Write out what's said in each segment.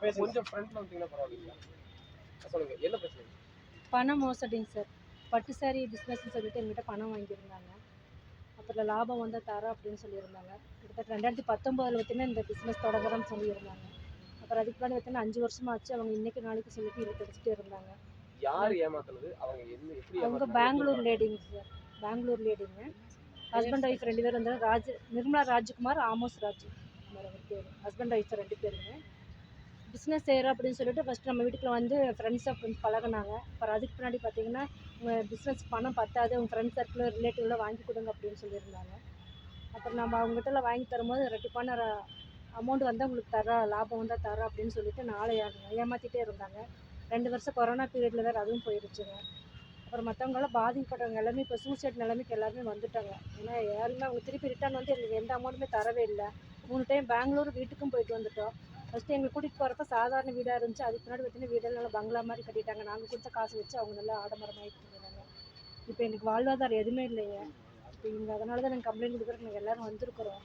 கொஞ்சம் ஃப்ரண்ட்ல வந்தீங்கன்னா பரவாயில்லைங்களா? சொல்லுங்க என்ன பிரச்சனை? பண மோசடிங்க சார். பட்டு சாரி பிஸ்னஸ்னு சொல்லிட்டு எங்கிட்ட பணம் வாங்கியிருந்தாங்க. அப்புறம் லாபம் வந்து தரோம் அப்படின்னு சொல்லியிருந்தாங்க. கிட்டத்தட்ட ரெண்டாயிரத்தி பத்தொம்போதில் பார்த்தீங்கன்னா இந்த பிஸ்னஸ் தொடங்குறோம்னு சொல்லியிருந்தாங்க. அப்புறம் அதுக்கு முன்னாடி பார்த்தீங்கன்னா அஞ்சு வருஷமா ஆச்சு. அவங்க இன்னைக்கு நாளைக்கு சொல்லிட்டு இழுத்து அடிச்சுட்டே இருந்தாங்க. யார் ஏமாத்துனது? அவங்க என்ன எப்படி அவங்க? பெங்களூர் லேடிங்க சார். பெங்களூர் லேடிங்க. ஹஸ்பண்ட் ஒய்ஃப் ரெண்டு பேரும் இருந்தாங்க. Raj Nirmala Rajkumar Amos Raj. Husband wife ரெண்டு பேருங்க. பிஸ்னஸ் செய்கிறோம் அப்படின்னு சொல்லிட்டு ஃபஸ்ட்டு நம்ம வீட்டுக்குள்ள வந்து ஃப்ரெண்ட்ஸை கொஞ்சம் பழகினாங்க. அப்புறம் அதுக்கு பின்னாடி பார்த்தீங்கன்னா உங்கள் பிஸ்னஸ் பணம் பத்தாது உங்கள் ஃப்ரெண்ட்ஸ் சர்க்கிள் ரிலேட்டிவ்லாம் வாங்கி கொடுங்க அப்படின்னு சொல்லியிருந்தாங்க. அப்புறம் நம்ம அவங்ககிட்ட வாங்கி தரும்போது ரெட்டிப்பான அமௌண்ட் வந்து உங்களுக்கு தரோம் லாபம் வந்தால் தரோம் அப்படின்னு சொல்லிட்டு நாளை ஏமாற்றிட்டே இருந்தாங்க. ரெண்டு வருஷம் கொரோனா பீரியடில் வேறு அதுவும் போயிடுச்சுங்க அப்புறம் மற்றவங்களாம் பாதிக்கப்பட்டவங்க எல்லாமே இப்போ சூசைட் நிலைமைக்கு எல்லாருமே வந்துட்டாங்க. ஏன்னா யாருமே அவங்க திருப்பி ரிட்டர்ன் வந்து எங்களுக்கு எந்த அமௌண்ட்டுமே தரவே இல்லை. மூணு டைம் பெங்களூர் வீட்டுக்கும் போயிட்டு வந்துட்டோம். ஃபஸ்ட்டு எங்களை கூட்டிகிட்டு போகிறப்ப சாதாரண வீடாக இருந்துச்சு. அதுக்கு முன்னாடி பார்த்தீங்கன்னா வீடெல்லாம் நல்லா பங்களா மாதிரி கட்டிட்டாங்க. நாங்கள் கொடுத்த காசு வச்சு அவங்க நல்லா ஆடம்பரமாகிட்டு இருந்தாங்க. இப்போ எனக்கு வாழ்வாதாரம் எதுவுமே இல்லைங்க இப்போ இங்கே அதனால தான் நாங்கள் கம்ப்ளைண்ட் கொடுக்குறோம் நாங்கள் எல்லோரும் வந்திருக்கிறோம்.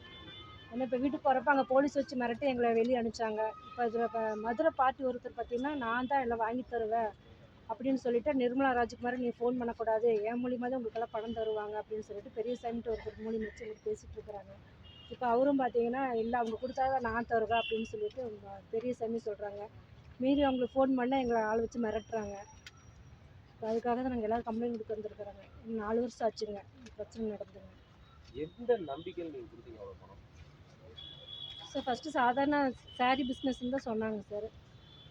ஏன்னா இப்போ வீட்டுக்கு போகிறப்ப அங்கே போலீஸ் வச்சு மிரட்டி எங்களை வெளியே அனுப்பிச்சாங்க. இப்போ இதில் இப்போ மதுரை பாட்டி ஒருத்தர் பார்த்தீங்கன்னா நான் தான் எல்லாம் வாங்கி தருவேன் அப்படின்னு சொல்லிட்டு நிர்மலா ராஜ்குமார் நீ ஃபோன் பண்ணக்கூடாது. என் மூலியமாக தான் உங்களுக்கெல்லாம் பணம் தருவாங்க அப்படின்னு சொல்லிட்டு பெரிய சாமிட்டு ஒருத்தர் மூலியம் வச்சு எங்களுக்கு பேசிகிட்டு இருக்கிறாங்க. இப்போ அவரும் பார்த்தீங்கன்னா இல்லை அவங்க கொடுத்தா தான் நான் தருவேன் அப்படின்னு சொல்லிட்டு பெரிய சாமி சொல்கிறாங்க மீறி அவங்களுக்கு ஃபோன் பண்ணால் எங்களை ஆள் வச்சு மிரட்டுறாங்க. இப்போ அதுக்காக தான் நாங்கள் எல்லோரும் கம்ப்ளைண்ட் கொடுக்க வந்துருக்குறாங்க. இன்னும் நாலு வருஷம் ஆச்சுங்க. பிரச்சனை நடந்துங்க. எந்த நம்பிக்கையில் நீங்க கொடுத்தீங்க பணம்? ஸோ ஃபஸ்ட்டு சாதாரண saree பிஸ்னஸ்ன்னு தான் சொன்னாங்க சார்.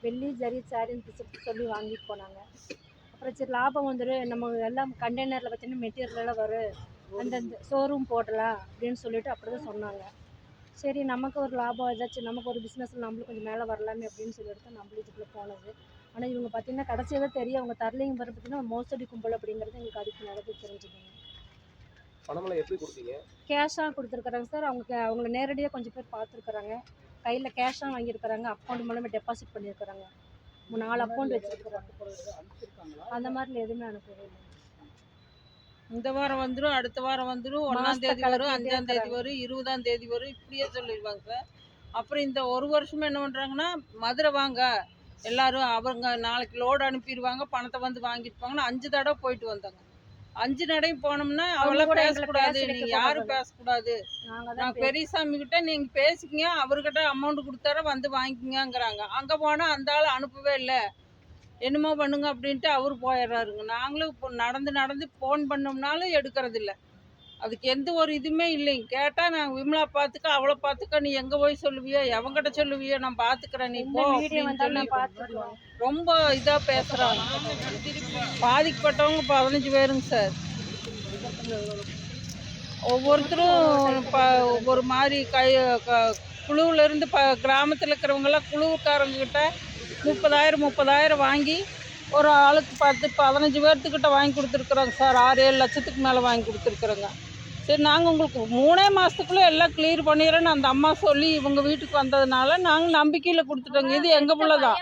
வெள்ளி ஜரி சாரின்னு சொல்லி வாங்கிட்டு போனாங்க. அப்புறம் சரி லாபம் வந்துடும் நம்ம எல்லாம் கண்டெய்னரில் பார்த்தீங்கன்னா மெட்டீரியல் எல்லாம் வரும். அந்தந்த ஷோரூம் போடலாம் அப்படின்னு சொல்லிட்டு அப்படி தான் சொன்னாங்க. சரி நமக்கு ஒரு லாபம் ஏதாச்சும் நமக்கு ஒரு பிஸ்னஸில் நம்மளும் கொஞ்சம் மேலே வரலாமே அப்படின்னு சொல்லிட்டு தான் நம்மளும் இதுக்குள்ளே போனது. ஆனால் இவங்க பார்த்தீங்கன்னா கடைசியாக தான் தெரியும் அவங்க தரலைங்க பிறகு பார்த்தீங்கன்னா மோசடி கும்பல் அப்படிங்கிறது எங்களுக்கு அதுக்கு நடந்து தெரிஞ்சுக்கணும் பணமெல்லாம் எப்படி கொடுத்தீங்க? கேஷாக கொடுத்துருக்குறாங்க சார் அவங்க அவங்கள நேரடியாக கொஞ்சம் பேர் பார்த்துருக்குறாங்க. கையில் கேஷாக வாங்கியிருக்கிறாங்க. அக்கௌண்ட் மூலமாக டெபாசிட் பண்ணியிருக்கிறாங்க. நாலு அக்கௌண்ட் வச்சுருக்குறாங்க. அந்த மாதிரில எதுவுமே அனுப்பவே இல்லை. இந்த வாரம் வந்துடும் அடுத்த வாரம் வந்துடும் ஒன்றாம் தேதி வரும் அஞ்சாம் தேதி. வரும் இருபதாம் தேதி வரும் இப்படியே சொல்லிடுவாங்க சார் அப்புறம் இந்த ஒரு வருஷம் என்ன பண்ணுறாங்கன்னா மதுரை வாங்க. எல்லாரும் அவங்க நாளைக்கு லோடு அனுப்பிடுவாங்க பணத்தை வந்து வாங்கிட்டு போங்கன்னு அஞ்சு தடவை போயிட்டு வந்தாங்க. அஞ்சு நடையும் போனோம்னா அவெல்லாம் பேசக்கூடாது பேச நீங்க யாரும் கூடாது. பேசக்கூடாது. நான் பெரியசாமி கிட்ட நீங்க பேசிக்கங்க அவர்கிட்ட அமௌண்ட் கொடுத்தார வந்து வாங்கிக்கங்கிறாங்க அங்க போனா அந்த ஆள் அனுப்பவே இல்லை. என்னமோ பண்ணுங்க அப்படின்ட்டு அவர் போயிடுறாருங்க. நாங்களும் இப்போ நடந்து நடந்து ஃபோன் பண்ணோம்னாலும் எடுக்கிறது இல்ல அதுக்கு எந்த ஒரு இதுவுமே இல்லைங்க. கேட்டால் நான் விமலா பார்த்துக்க அவளை பார்த்துக்க நீ எங்கே போய் சொல்லுவியோ எவங்கிட்ட சொல்லுவியோ நான் பார்த்துக்கிறேன் நீ போ ரொம்ப இதாக பேசுகிறாங்க பாதிக்கப்பட்டவங்க பதினஞ்சு பேருங்க சார். ஒவ்வொருத்தரும் ப ஒவ்வொரு மாதிரி கை க- குழுவுல இருந்து ப கிராமத்தில் இருக்கிறவங்கெல்லாம் குழுக்காரங்க கிட்ட முப்பதாயிரம் முப்பதாயிரம் வாங்கி ஒரு ஆளுக்கு பத்து பதினஞ்சு பேர்த்துக்கிட்ட வாங்கி கொடுத்துருக்குறோங்க சார். ஆறு ஏழு லட்சத்துக்கு மேலே வாங்கி கொடுத்துருக்குறோங்க. சரி நாங்கள் உங்களுக்கு மூணே மாதத்துக்குள்ளே எல்லாம் கிளியர் பண்ணிடுறேன்னு அந்த அம்மா சொல்லி இவங்க வீட்டுக்கு வந்ததுனால நாங்கள் நம்பிக்கையில் கொடுத்துட்டோங்க. இது எங்கள் பிள்ளை தான்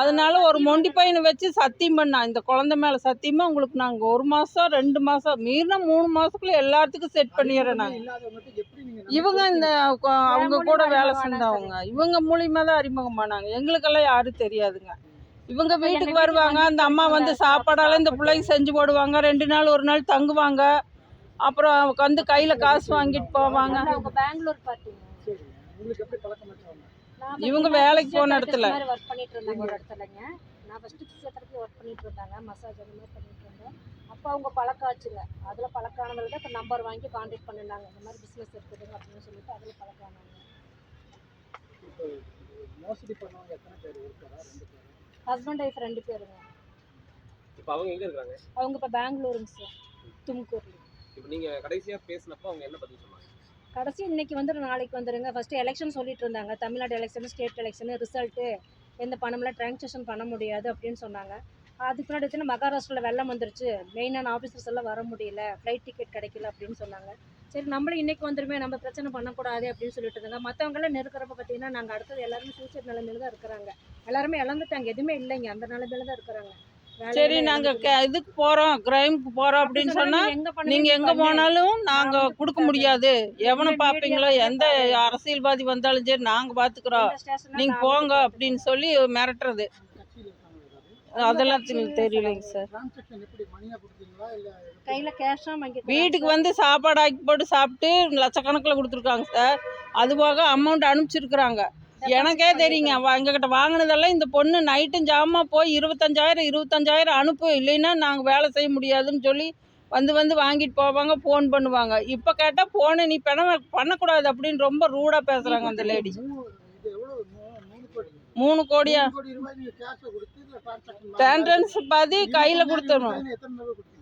அதனால ஒரு மொண்டி பையனை வச்சு சத்தியம் பண்ணா இந்த குழந்தை மேலே சத்தியமாக உங்களுக்கு நாங்கள் ஒரு மாதம் ரெண்டு மாதம் மீறினா மூணு மாதத்துக்குள்ளே எல்லாத்துக்கும் செட் பண்ணிடுறேன் நாங்கள் இவங்க இந்த அவங்க கூட வேலை செஞ்சவங்க இவங்க மூலியமா தான் அறிமுகமானாங்க. எங்களுக்கெல்லாம் யாரும் தெரியாதுங்க. இவங்க வீட்டுக்கு வருவாங்க அந்த அம்மா வந்து சாப்பாடெல்லாம் இந்த பிள்ளைக்கு செஞ்சு போடுவாங்க. ரெண்டு நாள் ஒரு நாள் தங்குவாங்க. அப்புறம் வந்து கையில காசு வாங்கிட்டு போவாங்க. இவங்க வேலைக்கு போன இடத்துல. நான் ஃபஸ்ட்டு ஃபிசியோதெரப்பி ஒர்க் பண்ணிட்டு இருந்தாங்க மசாஜ் அந்த மாதிரி பண்ணிட்டு இருந்தேன். அப்போ அவங்க பழக்கம் ஆச்சுங்க. அதில் பழக்கம் ஆனதில் தான் இப்போ நம்பர் வாங்கி காண்டாக்ட் பண்ணிருந்தாங்க இந்த மாதிரி பிஸ்னஸ் இருக்குதுங்க அப்படின்னு சொல்லிட்டு அதில் பழக்கம் ஆனாங்க. மோசடி பண்ணவங்க எத்தனை பேர்? இருக்காரா ரெண்டு பேர்? ஹஸ்பண்ட் ஒய்ஃப் ரெண்டு பேருங்க. இப்போ அவங்க எங்க இருக்காங்க? அவங்க இப்போ பெங்களூருங்க சார் தும்கூர்ல. இப்போ நீங்க கடைசியா பேசினப்போ அவங்க என்ன பதில் சொன்னாங்க? கடைசி இன்னைக்கு வந்துரு நாளைக்கு வந்துருங்க. ஃபஸ்ட்டு எலெக்ஷன் சொல்லிட்டு இருந்தாங்க. Tamil Nadu election state election result எந்த பணம்லாம் ட்ரான்சாக்ஷன் பண்ண முடியாது அப்படின்னு சொன்னாங்க. அதுக்கு முன்னாடி வச்சுன்னா மகாராஷ்டிராவில் வெள்ளம் வந்துருச்சு. மெயினான ஆஃபீஸர்ஸ் எல்லாம் வர முடியல. ஃப்ளைட் டிக்கெட் கிடைக்கல அப்படின்னு சொன்னாங்க. சரி நம்மளும் இன்னைக்கு வந்துருமே நம்ம பிரச்சனை பண்ணக்கூடாது அப்படின்னு சொல்லிட்டு இருந்தாங்க. மற்றவங்களாம் நெருக்கிறப்ப பார்த்தீங்கன்னா நாங்கள் அடுத்தது எல்லாருமே ஃபியூச்சர் நிலைமையில தான் இருக்கிறாங்க. எல்லாருமே இழந்துட்டாங்க. எதுவுமே இல்லைங்க. அந்த நிலைமையில தான் இருக்கிறாங்க. சரி நாங்க இதுக்கு போறோம் கிரைமுக்கு போறோம் அப்படி அப்படின்னு சொன்னா நீங்க எங்க. போனாலும் நாங்க கொடுக்க. முடியாது. எவனை பாப்பீங்களோ எந்த. அரசியல்வாதி வந்தாலும் சரி நாங்க பாத்துக்கிறோம். நீங்க போங்க அப்படின்னு சொல்லி மிரட்டுறது. அதெல்லாம் தெரியலைங்க சார். டிரான்சாக்ஷன் எப்படி மணியா கொடுத்தீங்களா இல்ல எப்படி? கையில கேஷா வாங்கி வீட்டுக்கு வந்து சாப்பாடு ஆக்கி போட்டு சாப்பிட்டு லட்சக்கணக்கில் கொடுத்துருக்காங்க சார். அது போக அமௌண்ட் அனுப்பிச்சிருக்கிறாங்க. எனக்கே தெரியுங்க. எங்ககிட்ட வாங்கினதெல்லாம் இந்த பொண்ணு நைட்டும் ஜாமா போய் இருபத்தஞ்சாயிரம் இருபத்தஞ்சாயிரம் அனுப்பு. இல்லைன்னா நாங்கள் வேலை செய்ய முடியாதுன்னு சொல்லி வந்து வந்து வாங்கிட்டு போவாங்க ஃபோன் பண்ணுவாங்க. இப்போ கேட்டால் ஃபோனை நீ பணம் பண்ணக்கூடாது அப்படின்னு ரொம்ப ரூடாக பேசுகிறாங்க அந்த லேடி மூணு- கோடியா? டேண்ட்ரன்ஸ் பாதி கையில் கொடுத்துடணும் கொடுத்தீங்க?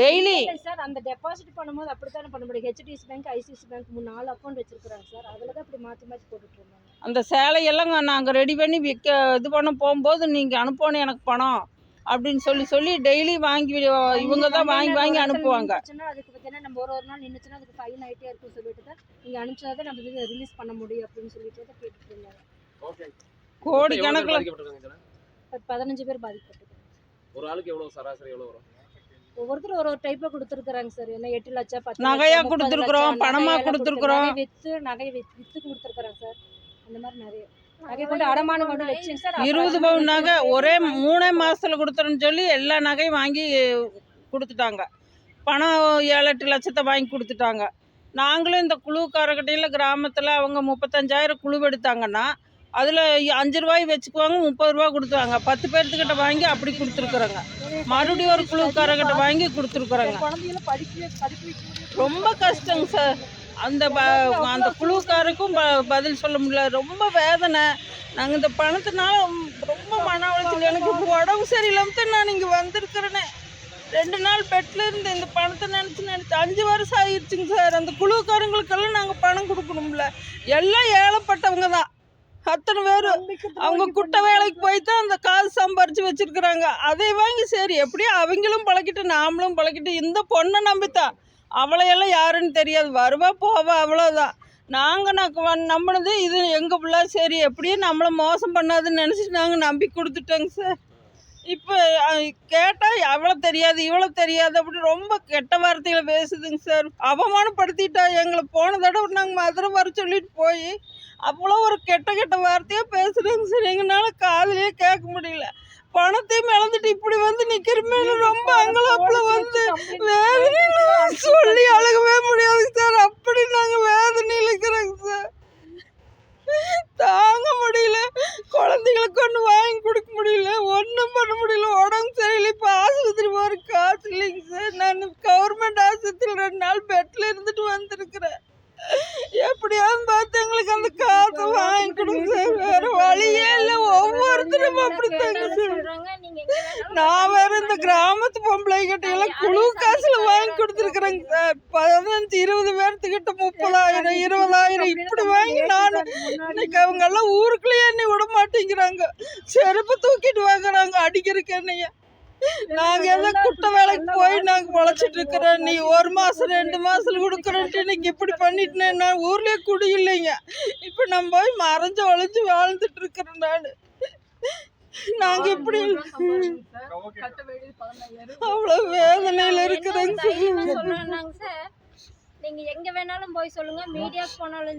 Daily sir. அந்த டெபாசிட் பண்ணும்போது அப்படித்தானே பண்ண முடியும். ஹெச்டிஎஸ் பேங்க் ஐசிசி பேங்க் மூணு நாலு அக்கௌண்ட் வச்சிருக்காங்க சார். அதுல தான் இப்படி மாத்தி மாத்தி போட்டுட்டு இருந்தாங்க. அந்த சேலையெல்லாம் நாங்கள் ரெடி பண்ணி விற்க இது பண்ண போகும்போது நீங்கள் அனுப்பணும் எனக்கு பணம் அப்படின்னு சொல்லி சொல்லி டெய்லி வாங்கி இவங்க தான் வாங்கி வாங்கி அனுப்புவாங்க. அதுக்கு பார்த்தீங்கன்னா நம்ம ஒரு ஒரு நாள் நின்றுச்சுன்னா அதுக்கு ஃபைன் ஆகிட்டே இருக்கும் சொல்லிட்டு தான் நீங்கள் அனுப்பிச்சா தான் நம்ம இது ரிலீஸ் பண்ண முடியும் அப்படின்னு சொல்லிட்டு தான் கேட்டுட்டு இருந்தாங்க. கோடி கணக்கில் பதினஞ்சு பேர் பாதிக்கப்பட்டிருக்காங்க. ஒரு ஆளுக்கு எவ்வளவு சராசரி எவ்வளவு வரும்? ஒவ்வொருத்தரும் ஒரு ஒரு டைப்ல கொடுத்துருக்காங்க சார் என்ன எட்டு லட்சம் பத்து நகையா கொடுத்திருக்கிறோம், பணமா கொடுத்திருக்கிறோம். வித்து நகை வித்து வித்து கொடுத்துருக்காங்க சார் அந்த மாதிரி நிறைய. நகை கொண்டு அடமானம் கொண்டு வச்சுங்க சார் அப்புறம் இருபது பவுன் நகை ஒரே மூணே மாசத்துல கொடுத்துறேன்னு சொல்லி எல்லா நகையும் வாங்கி கொடுத்துட்டாங்க. பணம் ஏழு எட்டு லட்சத்தை வாங்கி கொடுத்துட்டாங்க. நாங்களும் இந்த குழுக்காரர்கிட்டையில் கிராமத்தில் அவங்க முப்பத்தஞ்சாயிரம் குழு எடுத்தாங்கன்னா அதில் அஞ்சு ரூபாய் வச்சுக்குவாங்க முப்பது ரூபா கொடுத்துருவாங்க. பத்து பேர்த்துக்கிட்ட வாங்கி அப்படி கொடுத்துருக்குறாங்க. மறுபடியும் ஒரு குழுக்காரங்கிட்ட வாங்கி கொடுத்துருக்குறாங்க. ரொம்ப கஷ்டங்க சார். அந்த அந்த குழுக்காருக்கும் ப- பதில் சொல்ல முடியல. ரொம்ப வேதனை. நாங்கள் இந்த பணத்தினால ரொம்ப மன உளைச்சல் எனக்கு இப்போ உடம்பு சரியில்லாம தான் நான் இங்கே வந்திருக்கிறேனே. ரெண்டு நாள் பெட்டில் இருந்து இந்த பணத்தை நினச்சி நினச்சி அஞ்சு வருஷம் ஆயிடுச்சுங்க சார். அந்த குழுக்காரங்களுக்கெல்லாம் நாங்கள் பணம் கொடுக்கணும்ல. எல்லாம் ஏழப்பட்டவங்க தான். அத்தனை பேர் அவங்க குட்டை வேலைக்கு போய் தான் அந்த காசு சம்பாரிச்சு வச்சிருக்கிறாங்க. அதை வாங்கி சரி எப்படியோ அவங்களும் பழக்கிட்டு நாமளும் பழக்கிட்டு இந்த பொண்ணை நம்பித்தான் அவளையெல்லாம் யாருன்னு தெரியாது. வருவா போவா அவ்வளோதான் நாங்கள் நான் நம்பினது இது எங்கள் பிள்ளை சரி எப்படியும் நம்மளை மோசம் பண்ணாதுன்னு நினச்சிட்டு நாங்கள் நம்பி கொடுத்துட்டோங்க சார். இப்போ கேட்டால் அவ்வளோ தெரியாது இவ்வளோ தெரியாது அப்படி ரொம்ப கெட்ட வார்த்தைகளை பேசுதுங்க சார். அவமானப்படுத்திட்டா எங்களை. போன தடவை நாங்கள் மதுரை வர சொல்லிட்டு போய் அவ்வளோ ஒரு கெட்ட கெட்ட வார்த்தையாக பேசுகிறாங்க சார். எங்களால் காதுலயே கேட்க முடியல. பணத்தையும் இழந்துட்டு இப்படி வந்து நிற்கிறமேனு ரொம்ப அங்கலாப்பில் வந்து வேதனையில சொல்லி அழகவே முடியாதுங்க சார் அப்படி நாங்கள் வேதனையில் இருக்கிறோங்க சார் தாங்க முடியல குழந்தைங்களுக்கு ஒன்று வாங்கி கொடுக்க முடியல ஒன்றும் பண்ண முடியல உடம்பு சரியில்லை இப்போ ஆஸ்பத்திரி போகிற காசு இல்லைங்க சார் நான் கவர்மெண்ட் ஆஸ்பத்திரியில் ரெண்டு நாள் பெட்டில் இருந்துட்டு வந்திருக்கிறேன் எப்படியாவது பார்த்து எங்களுக்கு அந்த காசை வாங்கி கொடுங்க சார் வேற வழியே இல்லை ஒவ்வொருத்தரும் அப்படித்தாங்க சார் நான் வேற இந்த கிராமத்து பொம்பளை கிட்ட எல்லாம் குழு காசுல வாங்கி கொடுத்துருக்குறேங்க சார் பதினஞ்சு இருபது பேர்த்துக்கிட்ட முப்பதாயிரம் இருபதாயிரம் இப்படி வாங்கி நான் இன்னைக்கு அவங்க எல்லாம் ஊருக்குள்ளேயே என்னை விட மாட்டேங்கிறாங்க. செருப்பு தூக்கிட்டு வாங்குறாங்க அடிக்கிறதுக்கு என்னைய. நாங்க ஏதோ குட்டை வேலைக்கு போய் நாங்க பொழைச்சிட்டு இருக்கிறோம். நீ ஒரு மாசம் ரெண்டு மாசம் கொடுக்குறேன்ட்டு இன்னைக்கு இப்படி பண்ணிட்டு நான் ஊர்லயே குடி இல்லைங்க. இப்ப நம்ம போய் மறைஞ்சு ஒளிஞ்சு வாழ்ந்துட்டு இருக்கிறேன் நான். நாங்க இப்படி அவ்வளவு வேதனையில இருக்கிறேங்க சொல்றேன்னாங்க சார் நீங்க எங்க வேணாலும் போய் சொல்லுங்க. மீடியாக்கு போனாலும்